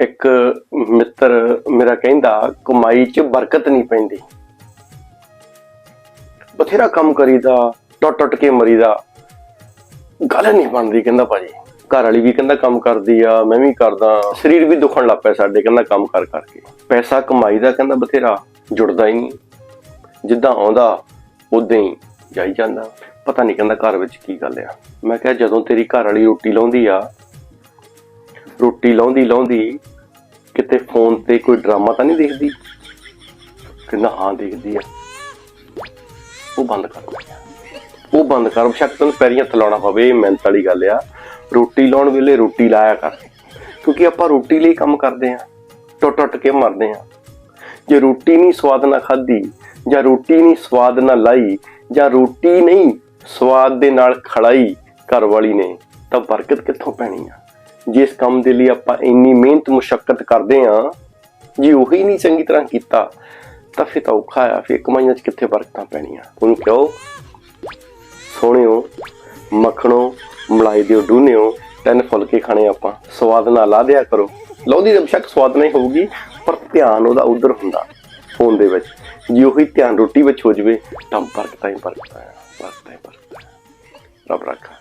ਇੱਕ ਮਿੱਤਰ ਮੇਰਾ ਕਹਿੰਦਾ, ਕਮਾਈ 'ਚ ਬਰਕਤ ਨਹੀਂ ਪੈਂਦੀ। ਬਥੇਰਾ ਕੰਮ ਕਰੀਦਾ ਟੁੱਟ ਟੁੱਟ ਕੇ ਮਰੀਦਾ। ਗੱਲ ਨਹੀਂ ਬਣਦੀ, ਕਹਿੰਦਾ ਭਾਜੀ। ਘਰ ਵਾਲੀ ਵੀ ਕਹਿੰਦਾ ਕੰਮ ਕਰਦੀ ਆ, ਮੈਂ ਵੀ ਕਰਦਾ। ਸਰੀਰ ਵੀ ਦੁਖਣ ਲੱਗ ਪਿਆ ਸਾਡੇ, ਕਹਿੰਦਾ ਕੰਮ ਕਰ ਕਰਕੇ। ਪੈਸਾ ਕਮਾਈ ਦਾ ਕਹਿੰਦਾ ਬਥੇਰਾ, ਜੁੜਦਾ ਹੀ ਨਹੀਂ। ਜਿੱਦਾਂ ਆਉਂਦਾ, ਉਦਾਂ ਹੀ ਜਾਈ ਜਾਂਦਾ। ਪਤਾ ਨਹੀਂ ਕਹਿੰਦਾ ਘਰ ਵਿੱਚ ਕੀ ਗੱਲ ਆ। ਮੈਂ ਕਿਹਾ ਜਦੋਂ ਤੇਰੀ ਘਰ ਵਾਲੀ ਰੋਟੀ ਲਾਉਂਦੀ ਆ ਰੋਟੀ ਲਾਉਂਦੀ ਲਾਉਂਦੀ ਕਿਤੇ ਫੋਨ ਤੇ ਕੋਈ ਡਰਾਮਾ ਤਾਂ ਨਹੀਂ ਦੇਖਦੀ? ਕਹਿੰਦਾ ਹਾਂ ਦੇਖਦੀ ਆ। ਉਹ ਬੰਦ ਕਰ। ਦੇ ਉਹ ਬੰਦ ਕਰ। ਬਸ਼ੱਕ ਤੈਨੂੰ ਪੈਰੀਂ ਹੱਥ ਲਾਉਣਾ ਪਵੇ ਇਹ ਮਿਹਨਤ ਵਾਲੀ ਗੱਲ ਆ। ਰੋਟੀ ਲਾਉਣ ਵੇਲੇ ਰੋਟੀ ਲਾਇਆ ਕਰ। ਕਿਉਂਕਿ ਆਪਾਂ ਰੋਟੀ ਲਈ ਕੰਮ ਕਰਦੇ ਆ ਟੁੱਟ ਟੁੱਟ ਕੇ ਮਰਦੇ ਆ ਜੇ ਰੋਟੀ ਨਹੀਂ ਸਵਾਦ ਨਾਲ ਖਾਧੀ, ਜਾਂ ਰੋਟੀ ਨਹੀਂ ਸਵਾਦ ਨਾਲ ਲਾਈ, ਜਾਂ ਰੋਟੀ ਨਹੀਂ ਸਵਾਦ ਦੇ ਨਾਲ ਖੜਾਈ ਘਰ ਵਾਲੀ ਨੇ, ਤਾਂ ਬਰਕਤ ਕਿੱਥੋਂ ਪੈਣੀ ਆ? ਜਿਸ ਕੰਮ ਦੇ ਲਈ ਆਪਾਂ ਇੰਨੀ ਮਿਹਨਤ ਮੁਸ਼ਕਲ ਕਰਦੇ ਆ ਜੇ ਉਹੀ ਨਹੀਂ ਚੰਗੀ ਤਰ੍ਹਾਂ ਕੀਤਾ ਤਾਂ ਫਿਰ ਤਾਂ ਔਖਾ ਆ ਫਿਰ ਕਮਾਈਆਂ 'ਚ ਕਿੱਥੇ ਬਰਕਤਾਂ ਪੈਣੀਆਂ। ਉਹਨੂੰ ਕਹੋ ਸੋਹਣਿਓ ਮੱਖਣੋ ਮਲਾਈ ਦਿਓ ਡੂਨਿਓ ਤਿੰਨ ਫੁਲਕੇ ਖਾਣੇ ਆਪਾਂ। ਸਵਾਦ ਨਾਲ ਲਾ ਦਿਆ ਕਰੋ। ਲਾਉਂਦੀ ਤਾਂ ਬੇਸ਼ੱਕ ਸਵਾਦ ਨਹੀਂ ਹੋਊਗੀ ਪਰ ਧਿਆਨ ਉਹਦਾ ਉਧਰ ਹੁੰਦਾ ਫੋਨ ਦੇ ਵਿੱਚ। ਜੇ ਉਹੀ ਧਿਆਨ ਰੋਟੀ ਵਿੱਚ ਹੋ ਜਵੇ ਤਾਂ ਬਰਕਤਾਂ ਹੀ ਬਰਕਤਾਂ ਆ, ਬਰਕਤਾਂ ਹੀ ਬਰਕਤਾਂ ਰੱਬ ਰੱਖਾ।